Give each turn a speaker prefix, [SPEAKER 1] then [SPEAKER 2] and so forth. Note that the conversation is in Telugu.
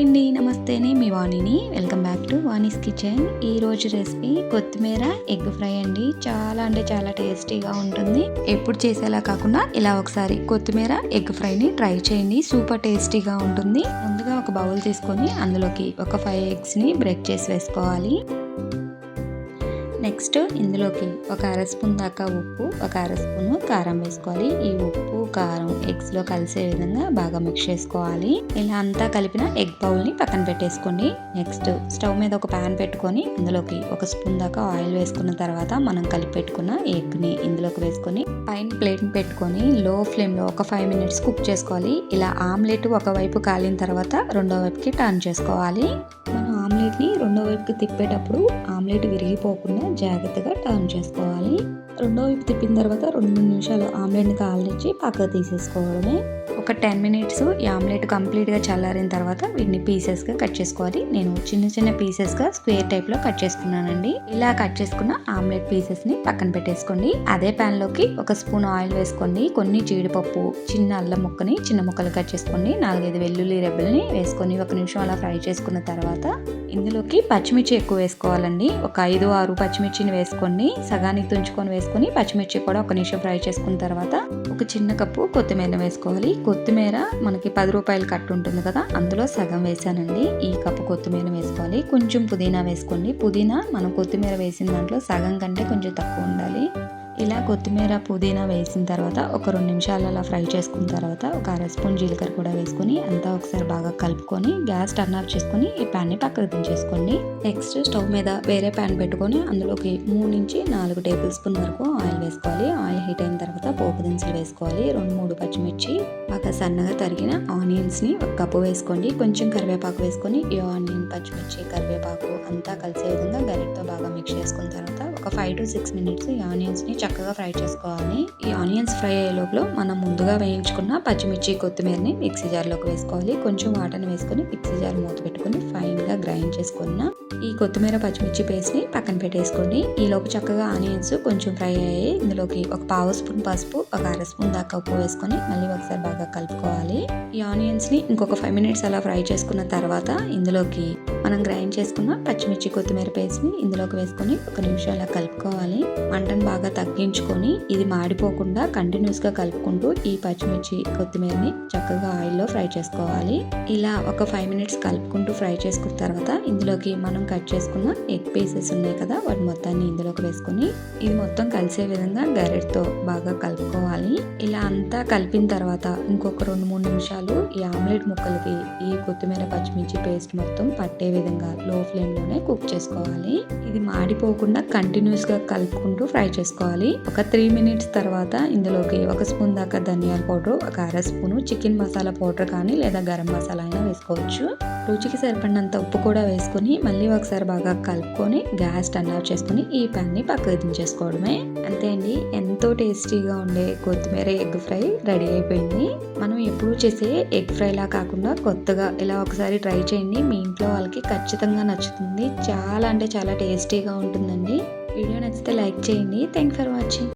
[SPEAKER 1] హాయ్ అండి నమస్తేనే మీ వాణిని. Welcome back to Vani's kitchen. ఈరోజు రెసిపీ కొత్తిమీర ఎగ్ ఫ్రై అండి. చాలా అంటే చాలా టేస్టీగా ఉంటుంది. ఎప్పుడు చేసేలా కాకుండా ఇలా ఒకసారి కొత్తిమీర ఎగ్ ఫ్రైని ట్రై చేయండి. సూపర్ టేస్టీగా ఉంటుంది. ముందుగా ఒక బౌల్ తీసుకొని అందులోకి ఒక ఫైవ్ ఎగ్స్ని బ్రేక్ చేసి వేసుకోవాలి. నెక్స్ట్ ఇందులోకి ఒక అర స్పూన్ దాకా ఉప్పు ఒక అర స్పూన్ కారం వేసుకోవాలి. ఈ ఉప్పు కారం ఎగ్స్లో కలిసే విధంగా బాగా మిక్స్ చేసుకోవాలి. ఇలా అంతా కలిపిన ఎగ్ బౌల్ని పక్కన పెట్టేసుకోండి. నెక్స్ట్ స్టవ్ మీద ఒక ప్యాన్ పెట్టుకొని అందులోకి ఒక స్పూన్ దాకా ఆయిల్ వేసుకున్న తర్వాత మనం కలిపి పెట్టుకున్న ఎగ్ని ఇందులోకి వేసుకొని పైన ప్లేట్ని పెట్టుకొని లో ఫ్లేమ్లో ఒక ఫైవ్ మినిట్స్ కుక్ చేసుకోవాలి. ఇలా ఆమ్లెట్ ఒకవైపు కాలిన తర్వాత రెండో వైపుకి టర్న్ చేసుకోవాలి. మనం ఆమ్లెట్ని రెండో వైపుకి తిప్పేటప్పుడు ఆమ్లెట్ విరిగిపోకుండా జాగ్రత్తగా టర్న్ చేసుకోవాలి. రెండో వైపు తిప్పిన తర్వాత రెండు మూడు నిమిషాలు ఆమ్లెట్ని కాలనిచ్చి పక్కకు తీసేసుకోవడమే ఒక టెన్ మినిట్స్ ఈ ఆమ్లెట్ కంప్లీట్గా చల్లారిన తర్వాత వీటిని పీసెస్గా కట్ చేసుకోవాలి. నేను చిన్న చిన్న పీసెస్గా స్క్వేర్ టైప్లో కట్ చేసుకున్నానండి. ఇలా కట్ చేసుకున్న ఆమ్లెట్ పీసెస్ని పక్కన పెట్టేసుకోండి. అదే ప్యాన్లోకి ఒక స్పూన్ ఆయిల్ వేసుకోండి కొన్ని జీడిపప్పు చిన్న అల్లం ముక్కని చిన్న ముక్కలు కట్ చేసుకోండి నాలుగైదు వెల్లుల్లి రెబ్బల్ని వేసుకొని ఒక నిమిషం అలా ఫ్రై చేసుకున్న తర్వాత ఇందులోకి పచ్చిమిర్చి ఎక్కువ వేసుకోవాలండి. ఒక ఐదు ఆరు పచ్చిమిర్చిని వేసుకోండి సగానికి తుంచుకొని వేసుకొని పచ్చిమిర్చి కూడా ఒక నిమిషం ఫ్రై చేసుకున్న తర్వాత ఒక చిన్న కప్పు కొత్తిమీర వేసుకోవాలి. కొత్తిమీర మనకి పది రూపాయలు కట్టు ఉంటుంది కదా అందులో సగం వేసానండి. ఈ కప్పు కొత్తిమీర వేసుకోవాలి. కొంచెం పుదీనా వేసుకోండి. పుదీనా మనం కొత్తిమీర వేసిన దాంట్లో సగం కంటే కొంచెం తక్కువ ఉండాలి. ఇలా కొత్తిమీర పుదీనా వేసిన తర్వాత ఒక రెండు నిమిషాలు అలా ఫ్రై చేసుకున్న తర్వాత ఒక అర స్పూన్ జీలకర్ర కూడా వేసుకొని అంతా ఒకసారి బాగా కలుపుకొని గ్యాస్ టర్న్ ఆఫ్ చేసుకొని ఈ ప్యాన్ని పక్కకు దించేసుకోండి. నెక్స్ట్ స్టవ్ మీద వేరే ప్యాన్ పెట్టుకొని అందులోకి మూడు నుంచి నాలుగు టేబుల్ స్పూన్ వరకు ఆయిల్ వేసుకోవాలి. ఆయిల్ హీట్ అయిన తర్వాత పోపు దినుసులు వేసుకోవాలి. రెండు మూడు పచ్చిమిర్చి బాగా సన్నగా తరిగిన ఆనియన్స్ని ఒక కప్పు వేసుకోండి. కొంచెం కరివేపాకు వేసుకొని ఈ ఆనియన్ పచ్చిమిర్చి కరివేపాకు అంతా కలిసే విధంగా గరిటతో బాగా మిక్స్ చేసుకున్న తర్వాత ఒక ఫైవ్ టు సిక్స్ మినిట్స్ ఈ ఆనియన్స్ని చక్కగా ఫ్రై చేసుకోవాలి. ఈ ఆనియన్స్ ఫ్రై అయ్యే లోపల మనం ముందుగా వేయించుకున్న పచ్చిమిర్చి కొత్తిమీరని మిక్సీ జార్లోకి వేసుకోవాలి. కొంచెం వాటర్ని వేసుకొని మిక్సీ జార్ మూత పెట్టుకొని ఫైన్గా గ్రైండ్ చేసుకున్న ఈ కొత్తిమీర పచ్చిమిర్చి పేస్ట్ని పక్కన పెట్టేసుకోండి. ఈ లోపు చక్కగా ఆనియన్స్ కొంచెం ఫ్రై అయ్యాయి. ఇందులోకి ఒక పావు స్పూన్ పసుపు ఒక అర స్పూన్ దాకా ఉప్పు వేసుకొని మళ్ళీ ఒకసారి బాగా కలుపుకోవాలి. ఈ ఆనియన్స్ని ఇంకొక ఫైవ్ మినిట్స్ అలా ఫ్రై చేసుకున్న తర్వాత ఇందులోకి మనం గ్రైండ్ చేసుకున్న పచ్చిమిర్చి కొత్తిమీర పేస్ట్ని ఇందులోకి వేసుకొని ఒక నిమిషం అలా కలుపుకోవాలి. మంటను బాగా తగ్గించుకొని ఇది మాడిపోకుండా కంటిన్యూస్గా కలుపుకుంటూ ఈ పచ్చిమిర్చి కొత్తిమీరని చక్కగా ఆయిల్లో ఫ్రై చేసుకోవాలి. ఇలా ఒక ఫైవ్ మినిట్స్ కలుపుకుంటూ ఫ్రై చేసుకున్న తర్వాత ఇందులోకి మనం కట్ చేసుకున్న ఎగ్ పీసెస్ ఉన్నాయి కదా వాటి మొత్తాన్ని ఇందులోకి వేసుకొని ఇది మొత్తం కలిసే విధంగా గరెట్తో బాగా కలుపుకోవాలి. ఇలా అంతా కలిపిన తర్వాత ఇంకొక రెండు మూడు నిమిషాలు ఈ ఆమ్లెట్ ముక్కలకి ఈ కొత్తిమీర పచ్చిమిర్చి పేస్ట్ మొత్తం పట్టే విధంగా లో ఫ్లేమ్లోనే కుక్ చేసుకోవాలి. ఇది మాడిపోకుండా కంటిన్యూస్గా కలుపుకుంటూ ఫ్రై చేసుకోవాలి. ఒక త్రీ మినిట్స్ తర్వాత ఇందులోకి ఒక స్పూన్ దాకా ధనియాల పౌడర్ ఒక అర స్పూను చికెన్ మసాలా పౌడర్ కానీ లేదా గరం మసాలా అయినా వేసుకోవచ్చు. రుచికి సరిపడినంత ఉప్పు కూడా వేసుకొని మళ్ళీ ఒకసారి బాగా కలుపుకొని గ్యాస్ టర్న్ ఆఫ్ చేసుకొని ఈ ప్యాన్ని పక్కకు దించేసుకోవడమే. అంతే అండి. ఎంతో టేస్టీగా ఉండే కొత్తిమీర ఎగ్ ఫ్రై రెడీ అయిపోయింది. మనం ఎప్పుడు చేసే ఎగ్ ఫ్రైలా కాకుండా కొత్తగా ఇలా ఒకసారి ట్రై చేయండి. మీ ఇంట్లో వాళ్ళకి ఖచ్చితంగా నచ్చుతుంది. చాలా అంటే చాలా టేస్టీగా ఉంటుందండి. వీడియో నచ్చితే లైక్ చేయండి. Thank for watching